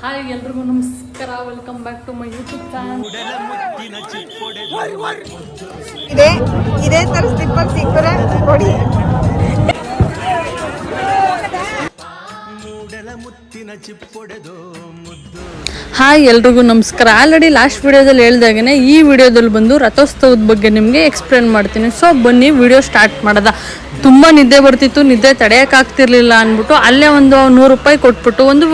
Hi ಎಲ್ರಿಗೂ ನಮಸ್ಕಾರ. Welcome back to my YouTube channel ಇದೇ ಇದೇ ತರ ಸ್ಲಿಪ್ಪರ್ ಸಿಕ್ಕರೆ ಕೊಡಿ. ಹಾಯ್ ಎಲ್ರಿಗೂ ನಮಸ್ಕಾರ. ಆಲ್ರೆಡಿ ಲಾಸ್ಟ್ ವಿಡಿಯೋದಲ್ಲಿ ಹೇಳ್ದಾಗೇ ಈ ವಿಡಿಯೋದಲ್ಲಿ ಬಂದು ರಥೋತ್ಸವದ ಬಗ್ಗೆ ನಿಮಗೆ ಎಕ್ಸ್ಪ್ಲೇನ್ ಮಾಡ್ತೀನಿ. ಸೊ ಬನ್ನಿ ವಿಡಿಯೋ ಸ್ಟಾರ್ಟ್ ಮಾಡೋದ. ತುಂಬ ನಿದ್ದೆ ಬರ್ತಿತ್ತು, ನಿದ್ದೆ ತಡೆಯೋಕ್ಕಾಗ್ತಿರ್ಲಿಲ್ಲ ಅಂದ್ಬಿಟ್ಟು ಅಲ್ಲೇ ಒಂದು ನೂರು ರೂಪಾಯಿ ಕೊಟ್ಬಿಟ್ಟು ಒಂದು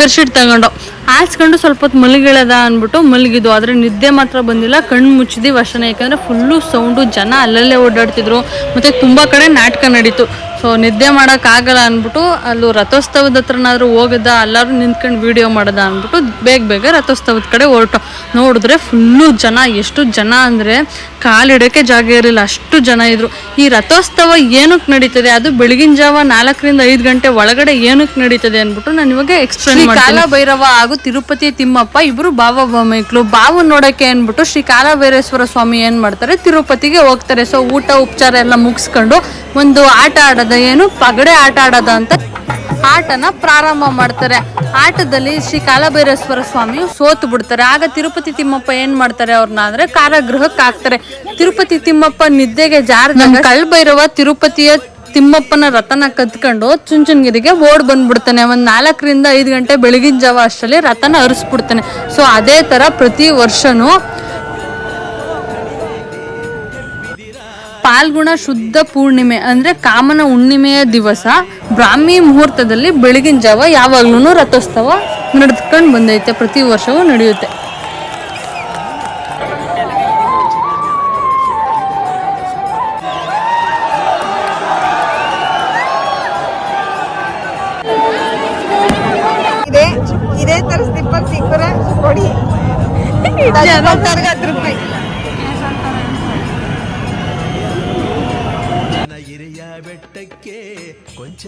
ಬೆಡ್ಶೀಟ್ ತಗೊಂಡು. ಹಾಸ್ಕೊಂಡು ಸ್ವಲ್ಪ ಹೊತ್ತು ಮಲಗಿಳದ ಅಂದ್ಬಿಟ್ಟು ಮಲಗಿದ್ದು ಆದರೆ ನಿದ್ದೆ ಮಾತ್ರ ಬಂದಿಲ್ಲ. ಕಣ್ಣು ಮುಚ್ಚಿದ್ವಿ ವರ್ಷನೇ. ಯಾಕಂದರೆ ಫುಲ್ಲು ಸೌಂಡು ಜನ ಅಲ್ಲಲ್ಲೇ ಓಡಾಡ್ತಿದ್ರು. ಮತ್ತು ತುಂಬ ಕಡೆ ನಾಟಕ ನಡೀತು. ಸೊ ನಿದ್ದೆ ಮಾಡೋಕ್ಕಾಗಲ್ಲ ಅಂದ್ಬಿಟ್ಟು ಅಲ್ಲೂ ರಥೋತ್ಸವದ ಹತ್ರನಾದ್ರೂ ಹೋಗದ ಎಲ್ಲರೂ ನಿಂತ್ಕೊಂಡು ವಿಡಿಯೋ ಮಾಡದ ಅಂದ್ಬಿಟ್ಟು ಬೇಗ ಬೇಗ ರಥೋತ್ಸವದ ಕಡೆ ಹೊರಟು. ನೋಡಿದ್ರೆ ಫುಲ್ಲು ಜನ ಎಷ್ಟು ಜನ ಅಂದರೆ ಕಾಲಿಡೋಕ್ಕೆ ಜಾಗ ಇರಲಿಲ್ಲ ಅಷ್ಟು ಜನ ಇದ್ರು. ಈ ರಥೋತ್ಸವ ಏನಕ್ಕೆ ನಡೀತದೆ? ಅದು ಬೆಳಗಿನ ಜಾವ ನಾಲ್ಕರಿಂದ ಐದು ಗಂಟೆ ಒಳಗಡೆ ಏನಕ್ಕೆ ನಡೀತದೆ ಅಂದ್ಬಿಟ್ಟು ನಾನು ಇವಾಗ ಎಕ್ಸ್ಪ್ಲೇನ್ ಕಾಲ ಭೈರವ ಹಾಗೂ ತಿರುಪತಿ ತಿಮ್ಮಪ್ಪ ಇಬ್ರು ಬಾವ ಮೈಕ್ಳು ಬಾವು ನೋಡಕ್ಕೆ ಅಂದ್ಬಿಟ್ಟು ಶ್ರೀ ಕಾಲಭೈರೇಶ್ವರ ಸ್ವಾಮಿ ಏನು ಮಾಡ್ತಾರೆ? ತಿರುಪತಿಗೆ ಹೋಗ್ತಾರೆ. ಸೊ ಊಟ ಉಪಚಾರ ಎಲ್ಲ ಮುಗಿಸ್ಕೊಂಡು ಒಂದು ಆಟ ಆಡೋದ. ಏನು ಪಗಡೆ ಆಟ ಆಡೋದು ಅಂತ ಆಟನ ಪ್ರಾರಂಭ ಮಾಡ್ತಾರೆ. ಆಟದಲ್ಲಿ ಶ್ರೀ ಕಾಲಭೈರೇಶ್ವರ ಸ್ವಾಮಿ ಸೋತು ಬಿಡ್ತಾರೆ. ಆಗ ತಿರುಪತಿ ತಿಮ್ಮಪ್ಪ ಏನ್ ಮಾಡ್ತಾರೆ ಅವ್ರನ್ನ ಅಂದ್ರೆ ಕಾರಾಗೃಹಕ್ಕೆ ಹಾಕ್ತಾರೆ. ತಿರುಪತಿ ತಿಮ್ಮಪ್ಪ ನಿದ್ದೆಗೆ ಜಾರ ಕಳ್ಭೈರವ ತಿರುಪತಿಯ ತಿಮ್ಮಪ್ಪನ ರಥನ ಕದ್ಕೊಂಡು ಚುಂಚುನಗಿರಿಗೆ ಓಡ್ ಬಂದ್ಬಿಡ್ತಾನೆ. ಒಂದ್ ನಾಲ್ಕರಿಂದ ಐದು ಗಂಟೆ ಬೆಳಗಿನ ಜಾವ ಅಷ್ಟರಲ್ಲಿ ರಥನ ಹರಿಸ್ಬಿಡ್ತಾನೆ. ಸೊ ಅದೇ ತರ ಪ್ರತಿ ವರ್ಷನೂ ಪಾಲ್ಗುಣ ಶುದ್ಧ ಪೂರ್ಣಿಮೆ ಅಂದ್ರೆ ಕಾಮನ ಹುಣ್ಣಿಮೆಯ ದಿವಸ. ಬ್ರಾಹ್ಮಿ ಮುಹೂರ್ತದಲ್ಲಿ ಬೆಳಗಿನ ಜಾವ ಯಾವಾಗ್ಲೂ ರಥೋತ್ಸವ ನಡೆದ್ಕೊಂಡು ಬಂದೈತೆ. ಪ್ರತಿ ವರ್ಷವೂ ನಡೆಯುತ್ತೆ. ಇದೇ. ಇದೇ ತರ ಸ್ಲಿಪ್ಪರ್ ಸಿಕ್ಕರೆ ಕೊಡಿ. ಹತ್ತು ರೂಪಾಯಿ. ಕೊಂಚ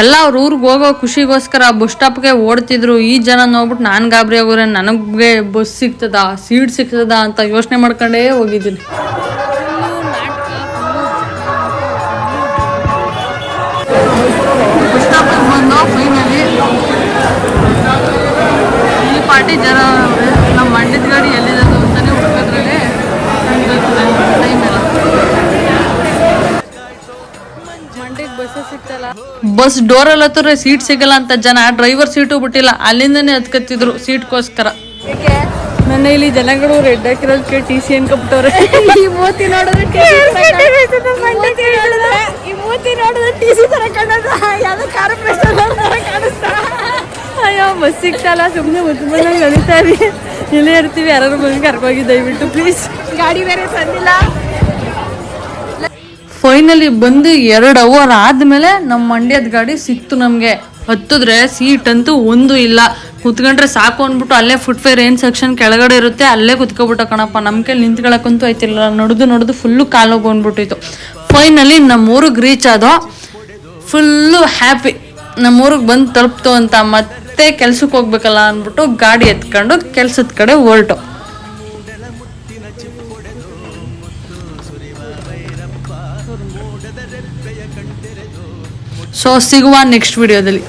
ಎಲ್ಲ ಅವ್ರ ಊರಿಗೆ ಹೋಗೋ ಖುಷಿಗೋಸ್ಕರ ಬಸ್ ಸ್ಟಾಪ್ಗೆ ಓಡ್ತಿದ್ರು. ಈ ಜನ ನೋಡ್ಬಿಟ್ಟು ನಾನು ಗಾಬರಿ ಆಗೋರೆ, ನನಗೆ ಬಸ್ ಸಿಗ್ತದ, ಸೀಟ್ ಸಿಗ್ತದ ಅಂತ ಯೋಚನೆ ಮಾಡ್ಕೊಂಡೇ ಹೋಗಿದ್ದೀನಿ. ಪಾರ್ಟಿ ಜನ. ನಮ್ಮ ಮಂಡ್ಯದ ಗಾಡಿ ಎಲ್ಲಿದೆ ಅಂತಾನೆ ಹುಡುಕೋದ್ರಲ್ಲಿ ಬಸ್ ಡೋರ್ ಹತ್ತಿರ ಸೀಟ್ ಸಿಗಲ್ಲ ಅಂತ ಜನ ಡ್ರೈವರ್ ಸೀಟು ಬಿಟ್ಟಿಲ್ಲ ಅಲ್ಲಿಂದನೇ ಹತ್ಕತ್ತಿದ್ರು ಸೀಟ್ಗೋಸ್ಕರ ನನ್ನ ಇಲ್ಲಿ ಜನಗಳು ರೆಡ್ ಹಾಕಿರೋದಕ್ಕೆ ಟಿ ಸಿ ಅನ್ಕೊಬಿಟ್ಟವ್ರೆ ಈ ಮೂತಿ ನೋಡಿದ್ರೆ ಸಿಗ್ತಲ್ಲ ಸುಮ್ಮನೆ ಬಂದಂಗೆ ನಡೀತಾ ಇರಿ ಇಲ್ಲೇ ಇರ್ತೀವಿ ಯಾರು ಬಂದು ಕರ್ಕೋಗಿ ದಯವಿಟ್ಟು ಪ್ಲೀಸ್ ಗಾಡಿ ಬೇರೆ ಬಂದಿಲ್ಲ. ಫೈನಲಿ ಬಂದು ಎರಡು ಅವರ್ ಆದ್ಮೇಲೆ ನಮ್ಮ ಮಂಡ್ಯದ ಗಾಡಿ ಸಿಕ್ತು ನಮಗೆ. ಹತ್ತಿದ್ರೆ ಸೀಟ್ ಅಂತೂ ಒಂದು ಇಲ್ಲ. ಕುತ್ಕೊಂಡ್ರೆ ಸಾಕು ಅಂದ್ಬಿಟ್ಟು ಅಲ್ಲೇ ಫುಟ್ವೇರ್ ಏನು ಸೆಕ್ಷನ್ ಕೆಳಗಡೆ ಇರುತ್ತೆ ಅಲ್ಲೇ ಕುತ್ಕೊಬಿಟ್ಟ ಕಣಪ್ಪ. ನಮ್ಮ ಕೈಲಿ ನಿಂತ್ಕೊಳಕ್ಕಂತೂ ಆಯ್ತಿಲ್ಲ ನಡೆದು ನಡೆದು ಫುಲ್ಲು ಕಾಲು ಬಂದ್ಬಿಟ್ಟಿತ್ತು ಫೈನಲಿ ನಮ್ಮೂರಿಗೆ ರೀಚ್ ಆದೋ ಫುಲ್ಲು ಹ್ಯಾಪಿ ನಮ್ಮೂರಿಗೆ ಬಂದು ತಲುಪ್ತು ಅಂತ. ಮತ್ತೆ ಕೆಲ್ಸಕ್ಕೆ ಹೋಗ್ಬೇಕಲ್ಲ ಅಂದ್ಬಿಟ್ಟು ಗಾಡಿ ಎತ್ಕೊಂಡು ಕೆಲ್ಸದ ಕಡೆ ಹೊರಟು. ಸೊ ಸಿಗುವ ನೆಕ್ಸ್ಟ್ ವಿಡಿಯೋದಲ್ಲಿ